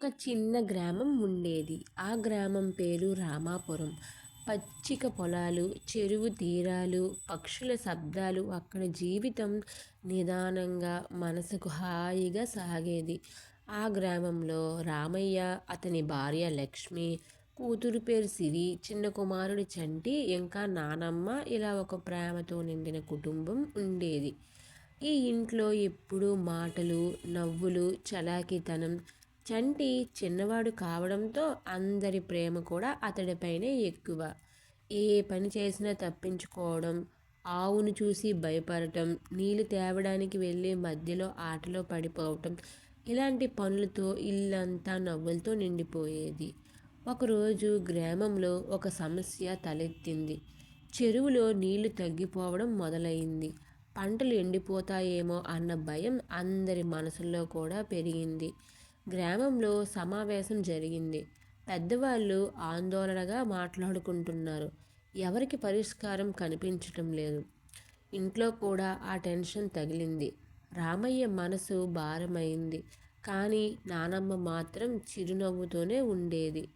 ఒక చిన్న గ్రామం ఉండేది. ఆ గ్రామం పేరు రామాపురం. పచ్చిక పొలాలు చెరువు తీరాలు పక్షుల శబ్దాలు అక్కడ జీవితం నిదానంగా మనసుకు హాయిగా సాగేది. ఆ గ్రామంలో రామయ్య అతని భార్య లక్ష్మి కూతురు పేరు సిరి చిన్న కుమారుడు చంటి ఇంకా నానమ్మ ఇలా ఒక ప్రేమతో నిండిన కుటుంబం ఉండేది. ఈ ఇంట్లో ఎప్పుడూ మాటలు నవ్వులు చలాకితనం చంటి చిన్నవాడు కావడంతో అందరి ప్రేమ కూడా అతడిపైనే ఎక్కువ. ఏ పని చేసినా తప్పించుకోవడం ఆవును చూసి భయపడటం నీళ్ళు తేవడానికి వెళ్ళి మధ్యలో ఆటలో పడిపోవటం ఇలాంటి పనులతో ఇల్లంతా నవ్వులతో నిండిపోయేది. ఒకరోజు గ్రామంలో ఒక సమస్య తలెత్తింది. చెరువులో నీళ్ళు తగ్గిపోవడం మొదలైంది. పంటలు ఎండిపోతాయేమో అన్న భయం అందరి మనసుల్లో కూడా పెరిగింది. గ్రామంలో సమావేశం జరిగింది. పెద్దవాళ్ళు ఆందోళనగా మాట్లాడుకుంటున్నారు. ఎవరికి పరిష్కారం కనిపించటం లేదు. ఇంట్లో కూడా ఆ టెన్షన్ తగిలింది. రామయ్య మనసు భారమైంది. కానీ నానమ్మ మాత్రం చిరునవ్వుతోనే ఉండేది.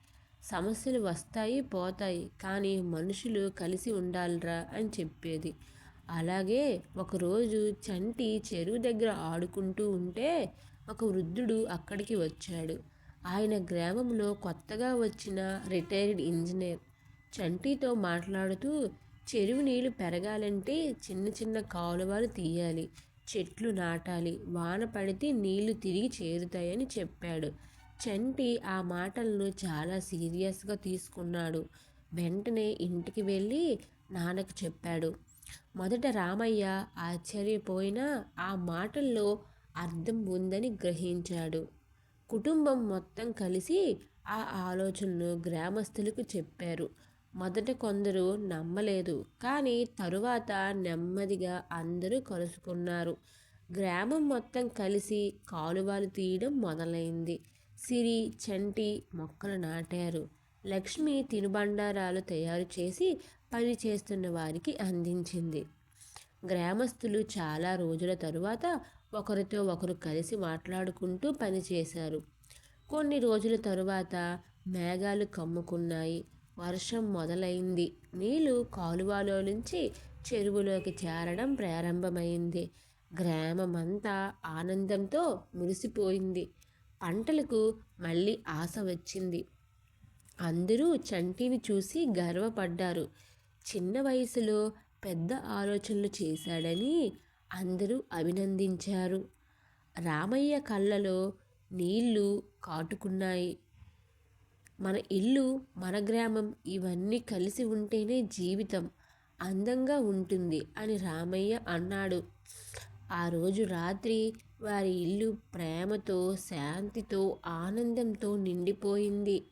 సమస్యలు వస్తాయి పోతాయి. కానీ మనుషులు కలిసి ఉండాలిరా అని చెప్పేది. అలాగే ఒకరోజు చంటి చెరువు దగ్గర ఆడుకుంటూ ఉంటే ఒక వృద్ధుడు అక్కడికి వచ్చాడు. ఆయన గ్రామంలో కొత్తగా వచ్చిన రిటైర్డ్ ఇంజనీర్. చంటితో మాట్లాడుతూ చెరువు నీళ్ళు పెరగాలంటే చిన్న చిన్న కాలువలు తీయాలి. చెట్లు నాటాలి. వాన పడితే నీళ్ళు తిరిగి చేరుతాయని చెప్పాడు. చంటి ఆ మాటలను చాలా సీరియస్గా తీసుకున్నాడు. వెంటనే ఇంటికి వెళ్ళి నాన్నకు చెప్పాడు. మొదట రామయ్య ఆశ్చర్యపోయినా ఆ మాటల్లో అర్థం ఉందని గ్రహించాడు. కుటుంబం మొత్తం కలిసి ఆ ఆలోచనను గ్రామస్తులకు చెప్పారు. మొదట కొందరు నమ్మలేదు. కానీ తరువాత నెమ్మదిగా అందరూ కలుసుకున్నారు. గ్రామం మొత్తం కలిసి కాలువలు తీయడం మొదలైంది. సిరి చంటి మొక్కలు నాటారు. లక్ష్మి తినుబండారాలు తయారు చేసి పని చేస్తున్న వారికి అందించింది. గ్రామస్తులు చాలా రోజుల తరువాత ఒకరితో ఒకరు కలిసి మాట్లాడుకుంటూ పనిచేశారు కొన్ని రోజుల తరువాత మేఘాలు కమ్ముకున్నాయి. వర్షం మొదలైంది. నీళ్ళు కాలువలో నుంచి చెరువులోకి చేరడం ప్రారంభమైంది. గ్రామమంతా ఆనందంతో మురిసిపోయింది. పంటలకు మళ్ళీ ఆశ వచ్చింది. అందరూ చంటిని చూసి గర్వపడ్డారు. చిన్న వయసులో పెద్ద ఆలోచనలు చేశాడని అందరూ అభినందించారు. రామయ్య కళ్ళలో నీళ్ళు కాటుకున్నాయి. మన ఇల్లు మన గ్రామం ఇవన్నీ కలిసి ఉంటేనే జీవితం అందంగా ఉంటుంది అని రామయ్య అన్నాడు. ఆ రోజు రాత్రి వారి ఇల్లు ప్రేమతో శాంతితో ఆనందంతో నిండిపోయింది.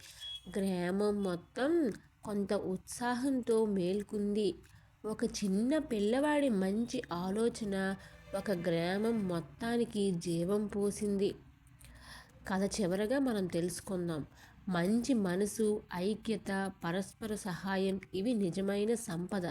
గ్రామం మొత్తం కొంత ఉత్సాహంతో మేల్కుంది. ఒక చిన్న పిల్లవాడి మంచి ఆలోచన ఒక గ్రామం మొత్తానికి జీవం పోసింది. కథ చివరగా మనం తెలుసుకుందాం. మంచి మనసు ఐక్యత పరస్పర సహాయం ఇవి నిజమైన సంపద.